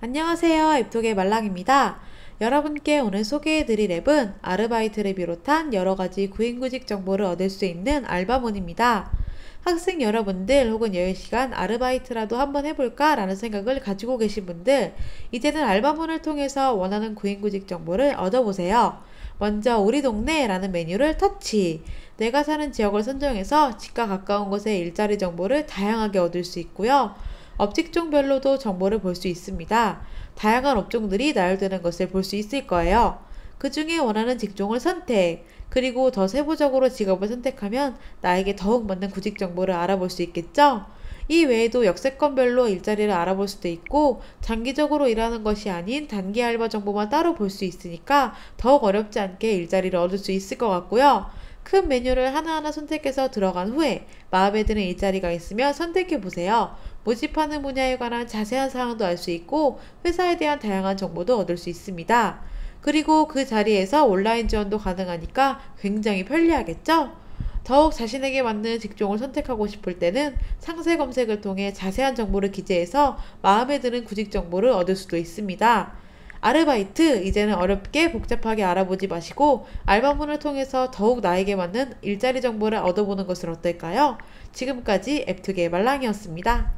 안녕하세요. 앱톡의 말랑입니다. 여러분께 오늘 소개해드릴 앱은 아르바이트를 비롯한 여러가지 구인구직 정보를 얻을 수 있는 알바몬입니다. 학생 여러분들 혹은 여유시간 아르바이트라도 한번 해볼까 라는 생각을 가지고 계신 분들 이제는 알바몬을 통해서 원하는 구인구직 정보를 얻어보세요. 먼저 우리 동네라는 메뉴를 터치 내가 사는 지역을 선정해서 집과 가까운 곳의 일자리 정보를 다양하게 얻을 수 있고요. 업직종별로도 정보를 볼 수 있습니다. 다양한 업종들이 나열되는 것을 볼 수 있을 거예요. 그 중에 원하는 직종을 선택, 그리고 더 세부적으로 직업을 선택하면 나에게 더욱 맞는 구직 정보를 알아볼 수 있겠죠? 이 외에도 역세권별로 일자리를 알아볼 수도 있고 장기적으로 일하는 것이 아닌 단기 알바 정보만 따로 볼 수 있으니까 더욱 어렵지 않게 일자리를 얻을 수 있을 것 같고요. 큰 메뉴를 하나하나 선택해서 들어간 후에 마음에 드는 일자리가 있으면 선택해 보세요. 모집하는 분야에 관한 자세한 사항도 알 수 있고 회사에 대한 다양한 정보도 얻을 수 있습니다. 그리고 그 자리에서 온라인 지원도 가능하니까 굉장히 편리하겠죠? 더욱 자신에게 맞는 직종을 선택하고 싶을 때는 상세 검색을 통해 자세한 정보를 기재해서 마음에 드는 구직 정보를 얻을 수도 있습니다. 아르바이트 이제는 어렵게 복잡하게 알아보지 마시고 알바문을 통해서 더욱 나에게 맞는 일자리 정보를 얻어보는 것은 어떨까요? 지금까지 앱투게의 말랑이었습니다.